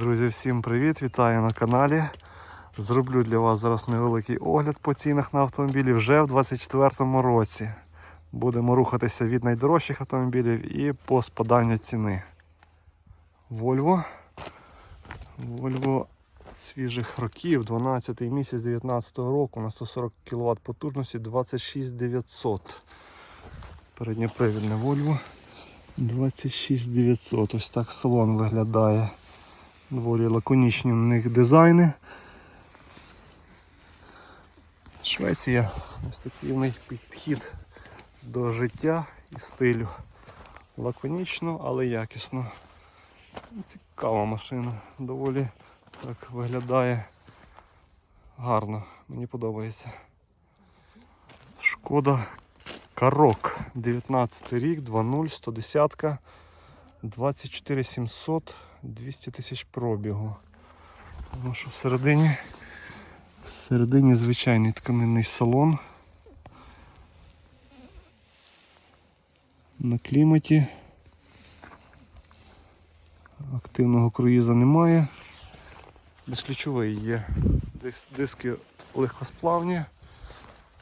Друзі, всім привіт! Вітаю на каналі. Зроблю для вас зараз невеликий огляд по цінах на автомобілі вже в 2024 році. Будемо рухатися від найдорожчих автомобілів і по спаданню ціни. Volvo. Volvo свіжих років, 12 місяць 19 року на 140 кВт потужності 26900. Передньопривідне Volvo 26900. Ось так салон виглядає. Доволі лаконічні в них дизайни. Швеція ось такий в них підхід до життя і стилю. Лаконічно, але якісно. Цікава машина. Доволі так виглядає гарно. Мені подобається. Шкода Карок. 19 рік, 2.0, 110, 24 700, 200 тисяч пробігу. Ну що всередині, всередині звичайний тканинний салон. На кліматі. Активного круїза немає. Безключовий є. Дис- Диски легкосплавні.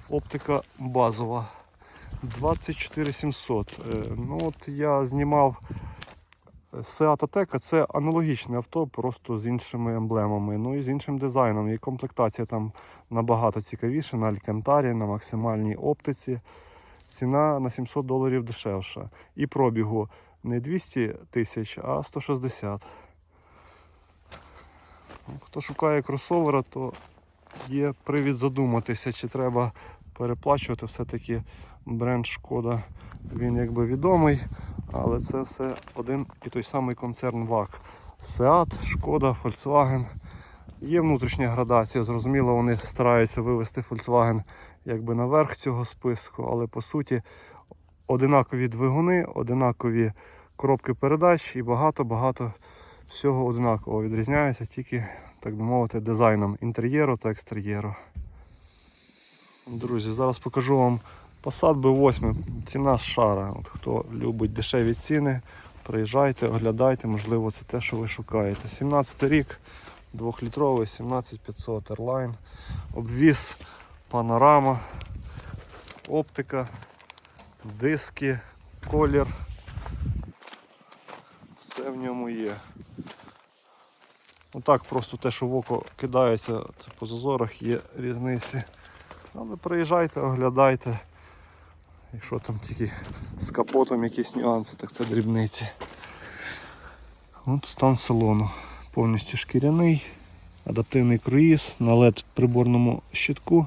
Оптика базова. 24 700. Е, Ну от я знімав Seat Ateca, це аналогічне авто, просто з іншими емблемами, ну і з іншим дизайном. І комплектація там набагато цікавіша на Алькантарі, на максимальній оптиці. Ціна на 700 доларів дешевша. І пробігу не 200 тисяч, а 160. Ну, Хто шукає кросовера, то є привід задуматися, чи треба переплачувати. Все-таки бренд Шкода, він якби відомий, але це все один і той самий концерн ВАК. Seat, Шкода, Volkswagen. Є внутрішня градація, зрозуміло, вони стараються вивести Volkswagen якби наверх цього списку, але по суті одинакові двигуни, одинакові коробки передач і багато-багато всього одинаково відрізняється тільки, так би мовити, дизайном інтер'єру та екстер'єру. Друзі, зараз покажу вам Passat B8, ціна шара. От хто любить дешеві ціни, приїжджайте, оглядайте, можливо, це те, що ви шукаєте. 17 рік, 2-літровий, 17500 Airline, обвіз, панорама, оптика, диски, колір. Все в ньому є. Отак просто те, що в око кидається, це по зазорах є різниці. Але приїжджайте, оглядайте. Якщо там тільки з капотом якісь нюанси, так це дрібниці. От стан салону. Повністю шкіряний, адаптивний круїз на LED приборному щитку.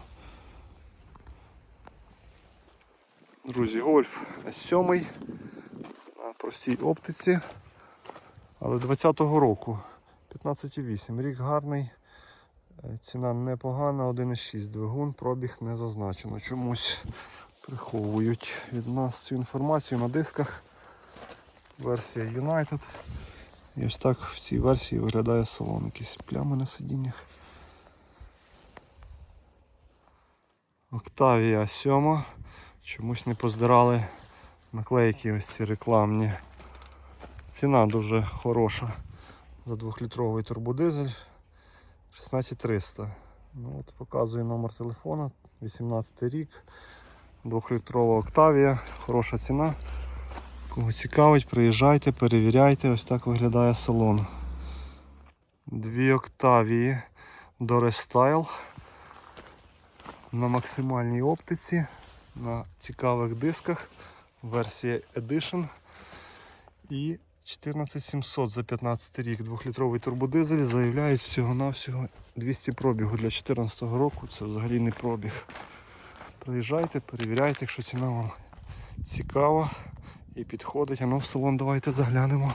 Друзі, гольф S7 на простій оптиці. Але 20-го року. 15,8. Рік гарний. Е, Ціна непогана, 1,6 двигун, пробіг не зазначено. Чомусь приховують від нас цю інформацію на дисках. Версія United. І ось так в цій версії виглядає салон. Якісь плями на сидіннях. Octavia 7. Чомусь не поздирали наклейки ось ці рекламні. Ціна дуже хороша за 2-літровий турбодизель. 16300. Ну, от Показую номер телефона. 18 рік. 2-літрова Octavia. Хороша ціна. Кого цікавить, приїжджайте, перевіряйте. Ось так виглядає салон. Дві до Restyle. На максимальній оптиці, на цікавих дисках. Версія Edition. І 14700 за 15 рік 2-літровий турбодизель заявляють всього-навсього 200 пробігу для 2014 року. Це взагалі не пробіг. Приїжджайте, перевіряйте, якщо ціна вам цікава і підходить. А ну в салон давайте заглянемо.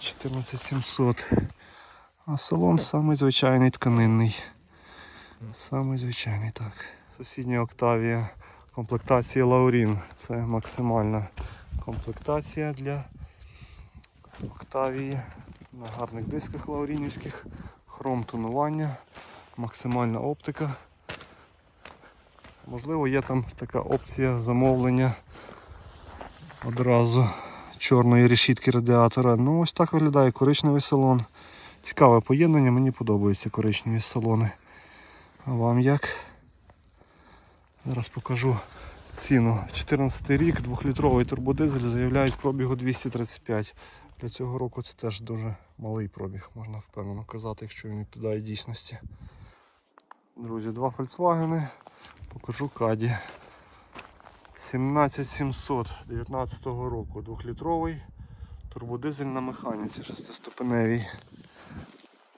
14700. А салон самий звичайний тканинний. Самий звичайний, так. Сусідня Октавія. Комплектація Лаурін. Це максимальна комплектація для Октавії. На гарних дисках лаурінівських. Хром тонування, максимальна оптика. Можливо, є там така опція замовлення одразу чорної решітки радіатора. Ну ось так виглядає коричневий салон. Цікаве поєднання, мені подобаються коричневі салони. А вам як? Зараз покажу ціну. 14 рік, 2-літровий турбодизель заявляють пробігу 235. Для цього року це теж дуже малий пробіг, можна впевнено казати, якщо він відповідає дійсності. Друзі, два Volkswagen. Покажу Каді. 17700 19 року, 2-літровий турбодизель на механіці, шестиступеневій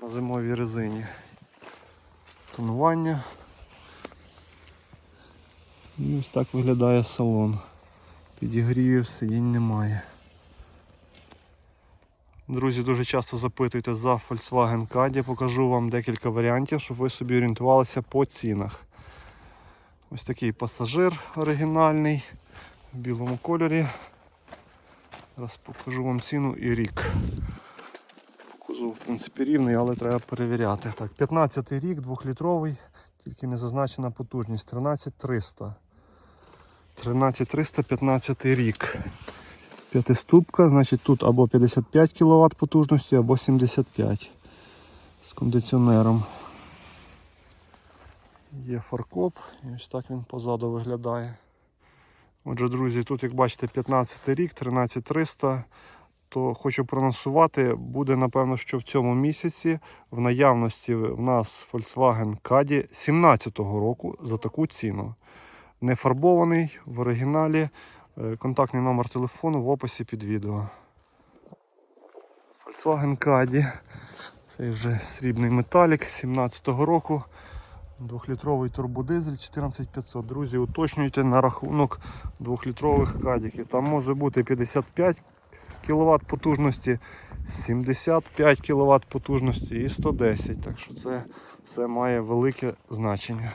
на зимовій резині. Тонування. І ось так виглядає салон. Підігрівів сидінь немає. Друзі, дуже часто запитуєте за Volkswagen Caddy. Покажу вам декілька варіантів, щоб ви собі орієнтувалися по цінах. Ось такий пасажир оригінальний в білому кольорі. Зараз покажу вам ціну і рік. Кузов, в принципі, рівний, але треба перевіряти. Так, 15 рік, 2-літровий, тільки не зазначена потужність 13300. 13300, 15 рік. П'ятиступка, значить тут або 55 кВт потужності, або 75 з кондиціонером. Є фаркоп, і ось так він позаду виглядає. Отже, друзі, тут, як бачите, 15 рік, 13300, то хочу проанонсувати, буде напевно, що в цьому місяці в наявності в нас Volkswagen Caddy 17-го року за таку ціну. Не фарбований в оригіналі. Е, Контактний номер телефону в описі під відео. Volkswagen Caddy. Це вже срібний металік 17-го року. Двохлітровий турбодизель 14500. Друзі, уточнюйте на рахунок двохлітрових кадіків. Там може бути 55 кВт потужності, 75 кВт потужності і 110. Так що це все має велике значення.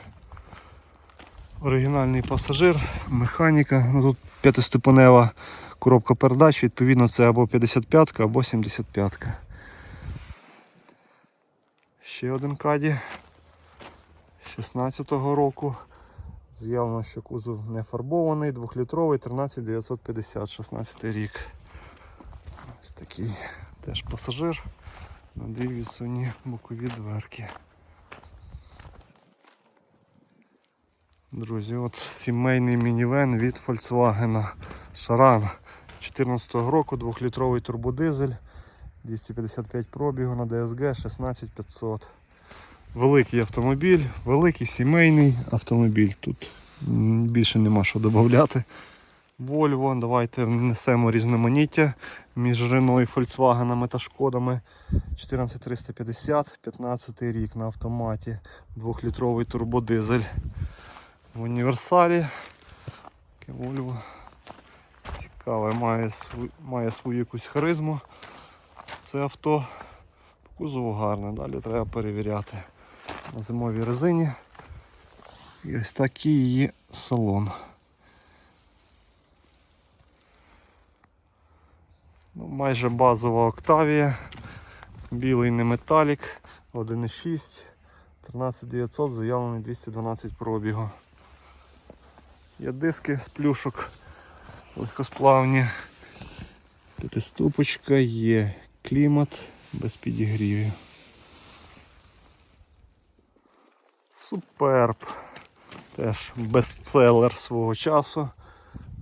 Оригінальний пасажир, механіка. Ну, тут п'ятиступенева коробка передач, відповідно, це або 55 або 75. Ще один каді. 16-го року. З'явлено, що кузов не фарбований, 2-літровий, 13950, 16 рік. Ось такий теж пасажир на дві відсунні бокові дверки. Друзі, от сімейний мінівен від Volkswagen Шаран 14 року, 2-літровий турбодизель, 255 пробігу на DSG 16500. Великий автомобіль, великий сімейний автомобіль. Тут більше нема що додати. Volvo, давайте внесемо різноманіття між Renault і Volkswagen та Шкодами. 14350, 15 рік на автоматі, 2-літровий турбодизель. В універсалі. Таке Volvo. Цікаве, має, свою, має свою якусь харизму. Це авто кузову гарне, далі треба перевіряти на зимовій резині. І ось такий її салон. Ну, майже базова Октавія. Білий не металік, 1,6, 13900, заявлений 212 пробігу. Є диски з плюшок легкосплавні. П'ятиступочка, є клімат без підігрівів. Суперб. Теж бестселер свого часу.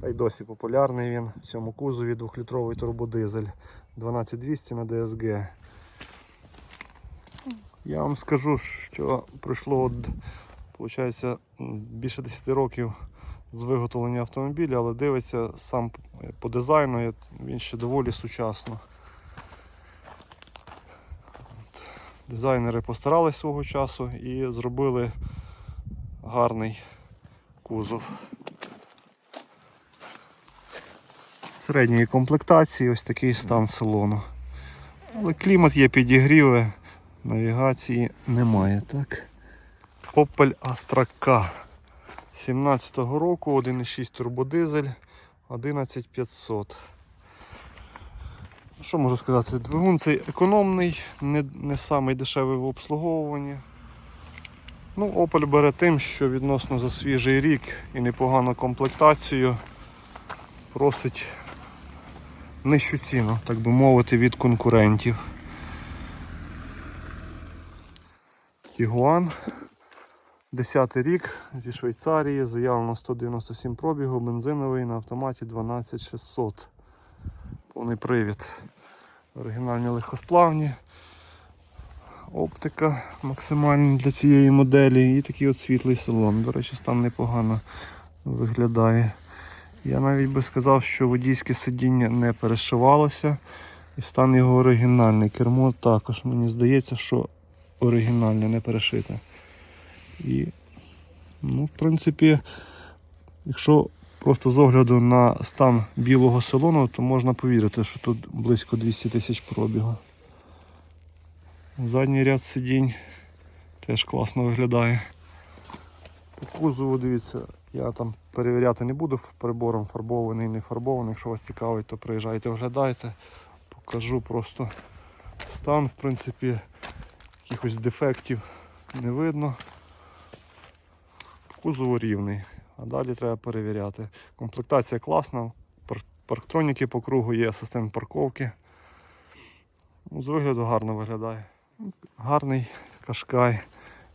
Та й досі популярний він в цьому кузові 2-літровий турбодизель 12200 на DSG. Я вам скажу, що пройшло от, виходить, більше 10 років з виготовлення автомобіля, але дивиться сам по дизайну, він ще доволі сучасно. От. Дизайнери постарались свого часу і зробили гарний кузов. Середньої комплектації ось такий стан салону. Але клімат є підігріви, навігації немає, так? Opel Astra K 17-го року, 1,6 турбодизель, 11500. Що можу сказати? Двигун цей економний, не, не самий дешевий в обслуговуванні. Ну, Opel бере тим, що відносно за свіжий рік і непогану комплектацію просить нижчу ціну, так би мовити, від конкурентів. Тігуан. 10 рік зі Швейцарії, заявлено 197 пробігу, бензиновий на автоматі 12600. Повний привід. Оригінальні легкосплавні. Оптика максимальна для цієї моделі і такий от світлий салон. До речі, стан непогано виглядає. Я навіть би сказав, що водійське сидіння не перешивалося і стан його оригінальний. Кермо також, мені здається, що оригінальне, не перешите. І, ну, в принципі, якщо просто з огляду на стан білого салону, то можна повірити, що тут близько 200 тисяч пробігу. Задній ряд сидінь теж класно виглядає. По кузову, дивіться, я там перевіряти не буду прибором фарбований, не фарбований. Якщо вас цікавить, то приїжджайте, оглядайте. Покажу просто стан, в принципі, якихось дефектів не видно. По кузову рівний, а далі треба перевіряти. Комплектація класна, парктроніки по кругу є, асистент парковки. Ну, З вигляду гарно виглядає. Гарний кашкай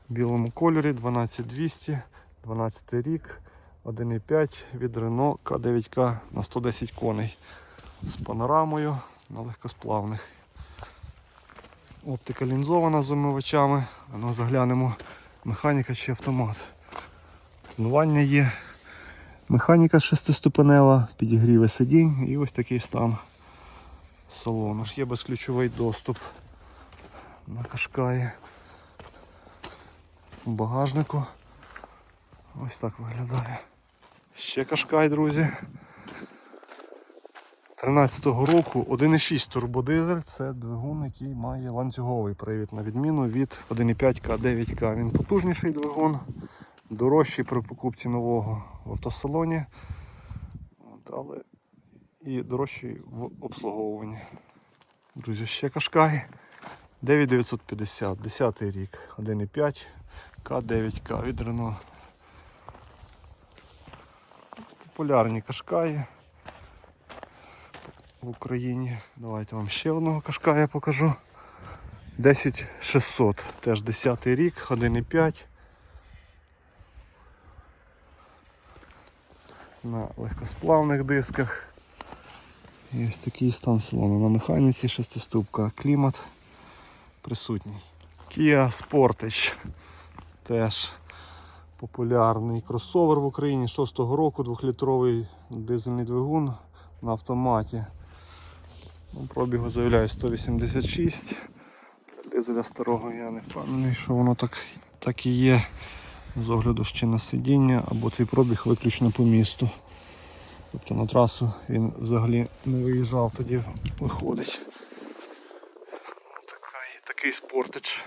в білому кольорі 12200, 12 рік, 1,5 від Renault К9К на 110 коней з панорамою на легкосплавних. Оптика лінзована з омивачами. Ну, заглянемо, механіка чи автомат. Панування є. Механіка шестиступенева, підігріве сидінь і ось такий стан салону. Ж Є безключовий доступ на кашкаї. У багажнику. Ось так виглядає. Ще кашкай, друзі. 13-го року 1,6 турбодизель це двигун, який має ланцюговий привід, на відміну від 1,5 К9К. Він потужніший двигун, дорожчий при покупці нового в автосалоні, але і дорожчий в обслуговуванні. Друзі, ще кашкай. 9950, 10 рік, 1,5 К9К від Renault. Популярні кашкаї в Україні. Давайте вам ще одного кашкая покажу. 10600, теж 10 рік, 1,5. На легкосплавних дисках. І ось такий стан салону на механіці, шестиступка, клімат присутній. Kia Sportage теж популярний кросовер в Україні 6-го року, 2-літровий дизельний двигун на автоматі. Ну, Пробігу заявляє 186. Для дизеля старого я не впевнений, що воно так, так і є. З огляду ще на сидіння, або цей пробіг виключно по місту. Тобто на трасу він взагалі не виїжджав, тоді виходить. Такий, такий спортич.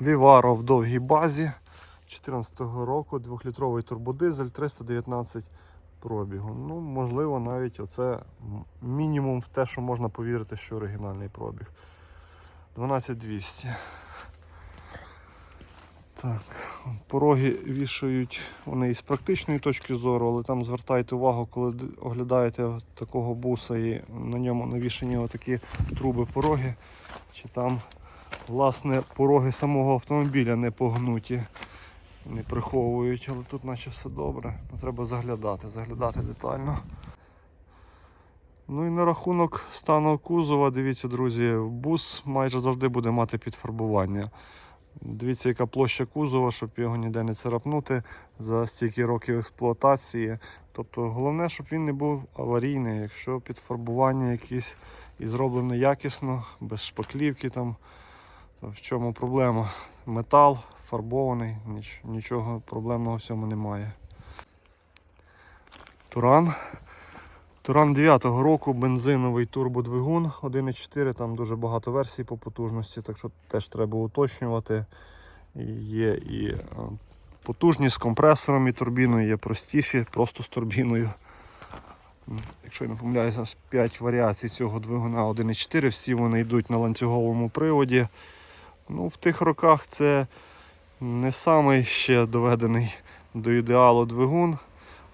Vivaro в довгій базі 2014 року, 2-літровий турбодизель, 319 пробігу. Ну, можливо, навіть оце мінімум в те, що можна повірити, що оригінальний пробіг. 12200. Так, пороги вішають вони із практичної точки зору, але там звертайте увагу, коли оглядаєте такого буса і на ньому навішані отакі труби пороги, чи там власне пороги самого автомобіля не погнуті, не приховують, але тут наче все добре. Ну, Треба заглядати, заглядати детально. Ну і на рахунок стану кузова, дивіться, друзі, бус майже завжди буде мати підфарбування. Дивіться, яка площа кузова, щоб його ніде не царапнути за стільки років експлуатації. Тобто головне, щоб він не був аварійний. Якщо підфарбування якесь і зроблене якісно, без шпаклівки, там, то в чому проблема? Метал фарбований, ніч- нічого проблемного в цьому немає. Туран. Туран 9-го року, бензиновий турбодвигун 1.4, там дуже багато версій по потужності, так що теж треба уточнювати. Є і е, потужні з компресором і турбіною, є простіші, просто з турбіною. Якщо я не помиляюся, 5 варіацій цього двигуна 1.4, всі вони йдуть на ланцюговому приводі. Ну, в тих роках це не самий ще доведений до ідеалу двигун.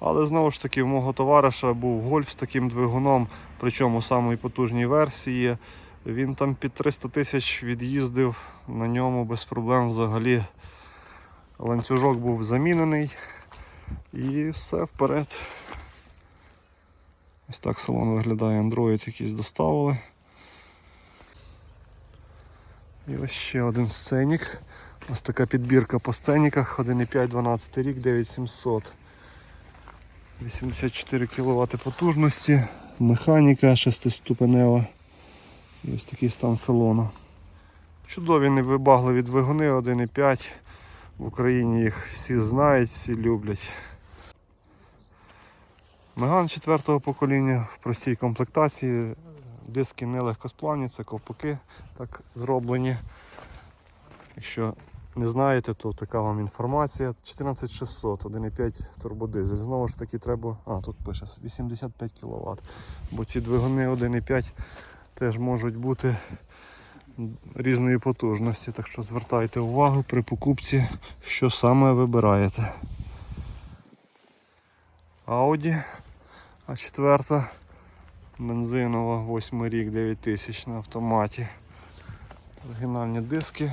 Але знову ж таки, в мого товариша був гольф з таким двигуном, причому самої потужній версії. Він там під 300 тисяч від'їздив на ньому без проблем взагалі. Ланцюжок був замінений і все вперед. Ось так салон виглядає Android якийсь доставили. І ось ще один сценік. Ось така підбірка по сценіках 1,5 12 рік 9700. 84 кВт потужності, механіка шестиступенева. І ось такий стан салону. Чудові невибагливі двигуни 1,5. В Україні їх всі знають, всі люблять. Меган 4 покоління в простій комплектації. Диски не легкосплавні, це ковпаки так зроблені. Якщо не знаєте, то така вам інформація. 14600, 1,5 турбодизель. Знову ж таки треба. А, тут пише 85 кВт. Бо ці двигуни 1,5 теж можуть бути різної потужності. Так що звертайте увагу при покупці, що саме вибираєте. Audi А4 бензинова, 8 рік, 9000 на автоматі. Оригінальні диски.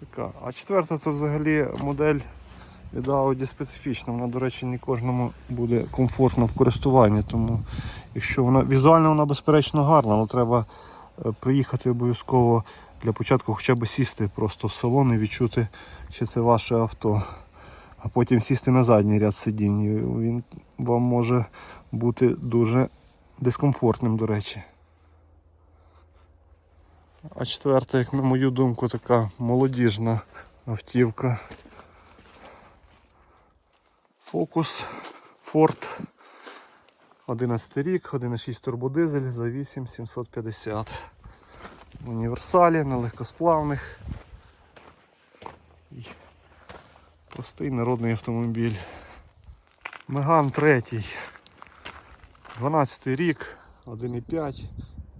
Така. А четверта це взагалі модель від Audi специфічна. Вона, до речі, не кожному буде комфортно в користуванні. Тому якщо вона візуально вона безперечно гарна, але треба е, приїхати обов'язково для початку хоча б сісти просто в салон і відчути, чи це ваше авто. А потім сісти на задній ряд сидінь. Він вам може бути дуже дискомфортним, до речі. А четверта, як на мою думку, така молодіжна автівка. Фокус Ford 11 рік, 1,6 турбодизель за 8750. В універсалі на легкосплавних. І Простий народний автомобіль. Меган 3. 12 рік, 1,5,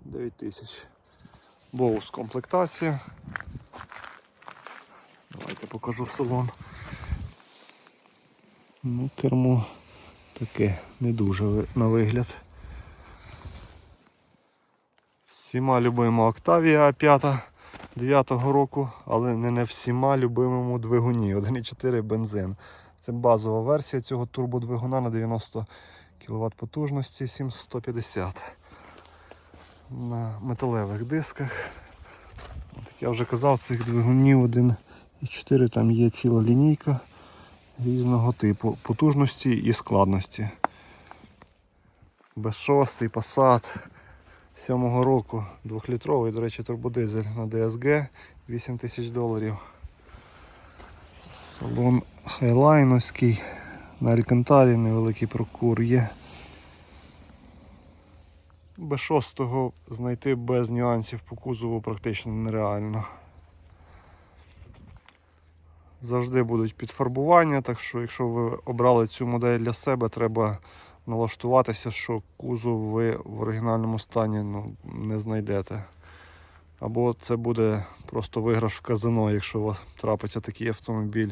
9000. Боус комплектація. Давайте покажу салон. Ну, кермо таке не дуже на вигляд. Всіма любимо Octavia A5 9 року, але не на всіма любимому двигуні. 1,4 бензин. Це базова версія цього турбодвигуна на 90 кВт потужності 7150 на металевих дисках. Як я вже казав, цих двигунів 1,4 там є ціла лінійка різного типу потужності і складності. Б6, Passat 7 року, 2-літровий, до речі, турбодизель на DSG 8 тисяч доларів. Салон хайлайновський, на Алькантарі невеликий прокур є. Б6 знайти без нюансів по кузову практично нереально. Завжди будуть підфарбування, так що якщо ви обрали цю модель для себе, треба налаштуватися, що кузов ви в оригінальному стані ну, не знайдете. Або це буде просто виграш в казино, якщо у вас трапиться такий автомобіль.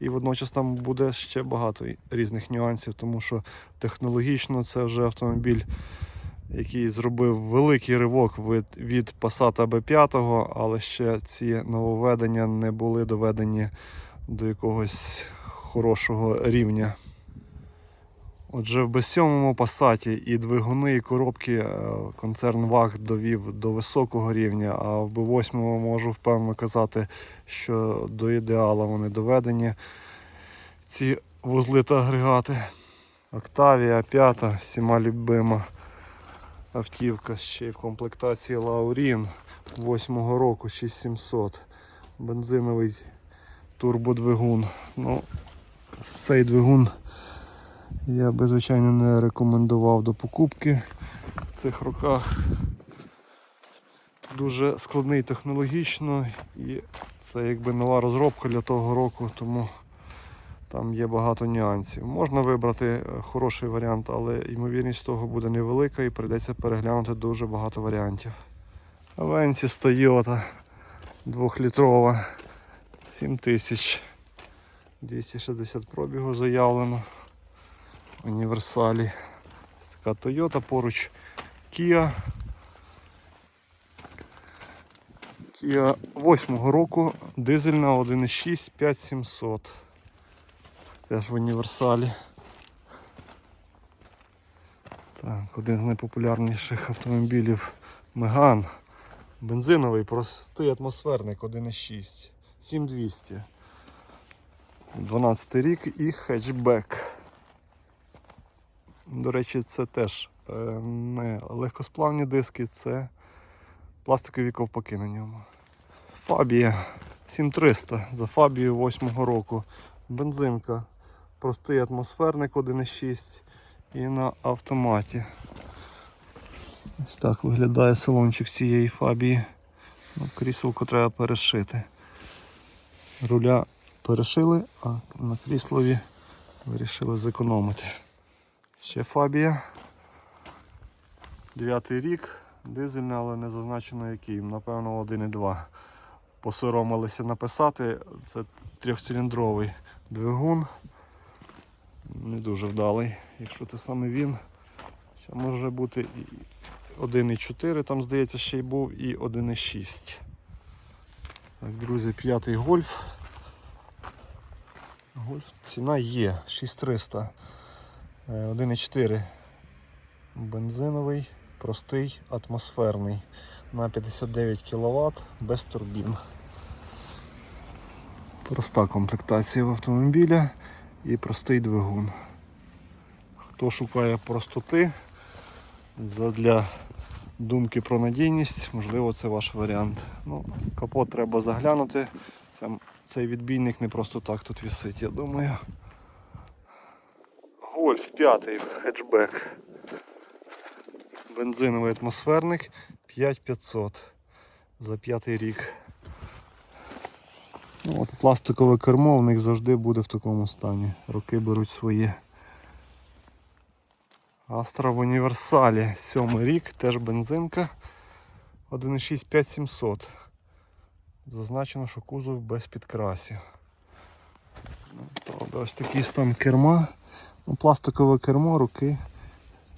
І водночас там буде ще багато різних нюансів, тому що технологічно це вже автомобіль, який зробив великий ривок від, від Passat B5, але ще ці нововведення не були доведені до якогось хорошого рівня. Отже, в B7 Passat і двигуни, і коробки е, концерн ВАГ довів до високого рівня, а в B8 можу впевнено казати, що до ідеала вони доведені. Ці вузли та агрегати. Octavia 5, всіма любима автівка ще в комплектації Laurin 8 року 6700. Бензиновий турбодвигун. Ну, цей двигун я би, звичайно, не рекомендував до покупки в цих роках. Дуже складний технологічно і це якби нова розробка для того року, тому там є багато нюансів. Можна вибрати е, хороший варіант, але ймовірність того буде невелика і прийдеться переглянути дуже багато варіантів. Avensis Toyota 2-літрова 7000 260 пробігу заявлено універсалі. Така Toyota, поруч Kia Kia 8 року, дизельна 1.6 5700. Теж в універсалі. Так, один з найпопулярніших автомобілів Меган. Бензиновий, простий атмосферник 1.6. 7200. 12 рік і хетчбек. До речі, це теж е, не легкосплавні диски, це пластикові ковпаки на ньому. Фабія 7300 за Фабію 8 року. Бензинка. Простий атмосферник 1.6 і на автоматі. Ось так виглядає салончик цієї фабії. Ну, кріселко треба перешити. Руля перешили, а на кріслові вирішили зекономити. Ще фабія. Дев'ятий рік, дизельна, але не зазначено який. Напевно 1,2. Посоромилися написати. Це трьохциліндровий двигун. Не дуже вдалий, якщо це саме він. Це може бути і 1,4, там здається ще й був, і 1,6. Так, друзі, п'ятий гольф. Гольф ціна є 6300. Е, 1,4 бензиновий, простий, атмосферний на 59 кВт без турбін. Проста комплектація в автомобіля і простий двигун. Хто шукає простоти для думки про надійність, можливо, це ваш варіант. Ну, капот треба заглянути. Це, цей відбійник не просто так тут висить, я думаю. Гольф 5 хетчбек. Бензиновий атмосферник 5500 за п'ятий рік. Ну, от пластикове кермо в них завжди буде в такому стані. Роки беруть свої. Астра в універсалі. Сьомий рік, теж бензинка. 1,6 5700. Зазначено, що кузов без підкрасів. Ну, Правда, ось такий стан керма. Ну, пластикове кермо, руки.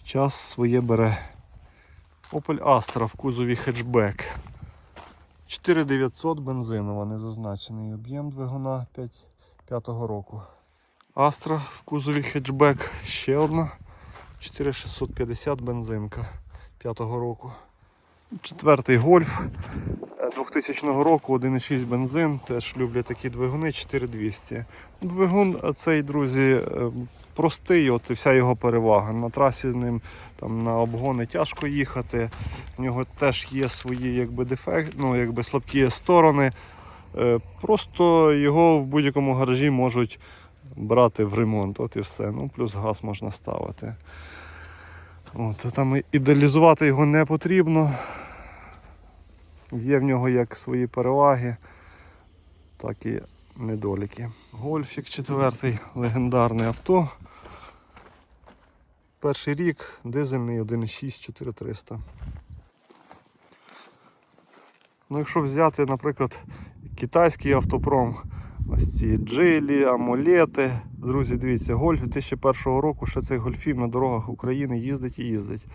Час своє бере. Opel Astra в кузові хетчбек. 4900 бензинова, не зазначений об'єм двигуна 5, 5 року. Astra в кузові хетчбек ще одна. 4650 бензинка 5 року. Четвертий гольф е, 2000 року, 1,6 бензин. Теж люблять такі двигуни 4200. Двигун е, цей, друзі, е, простий, от і вся його перевага. На трасі з ним там, на обгони тяжко їхати. У нього теж є свої якби, дефект, ну, якби слабкі сторони. Е, Просто його в будь-якому гаражі можуть брати в ремонт. От і все. Ну, плюс газ можна ставити. От, там ідеалізувати його не потрібно. Є в нього як свої переваги, так і недоліки. Гольфік четвертий, легендарне авто. Перший рік, дизельний 1,6 4300. Ну, якщо взяти, наприклад, китайський автопром, ось ці джилі, амулети. Друзі, дивіться, гольф 2001 року ще цих гольфів на дорогах України їздить і їздить.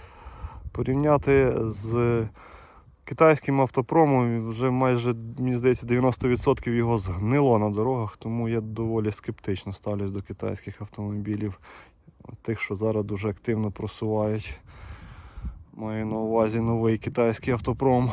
Порівняти з китайським автопромом вже майже, мені здається, 90% його згнило на дорогах, тому я доволі скептично ставлюсь до китайських автомобілів, тих, що зараз дуже активно просувають. Маю на увазі новий китайський автопром.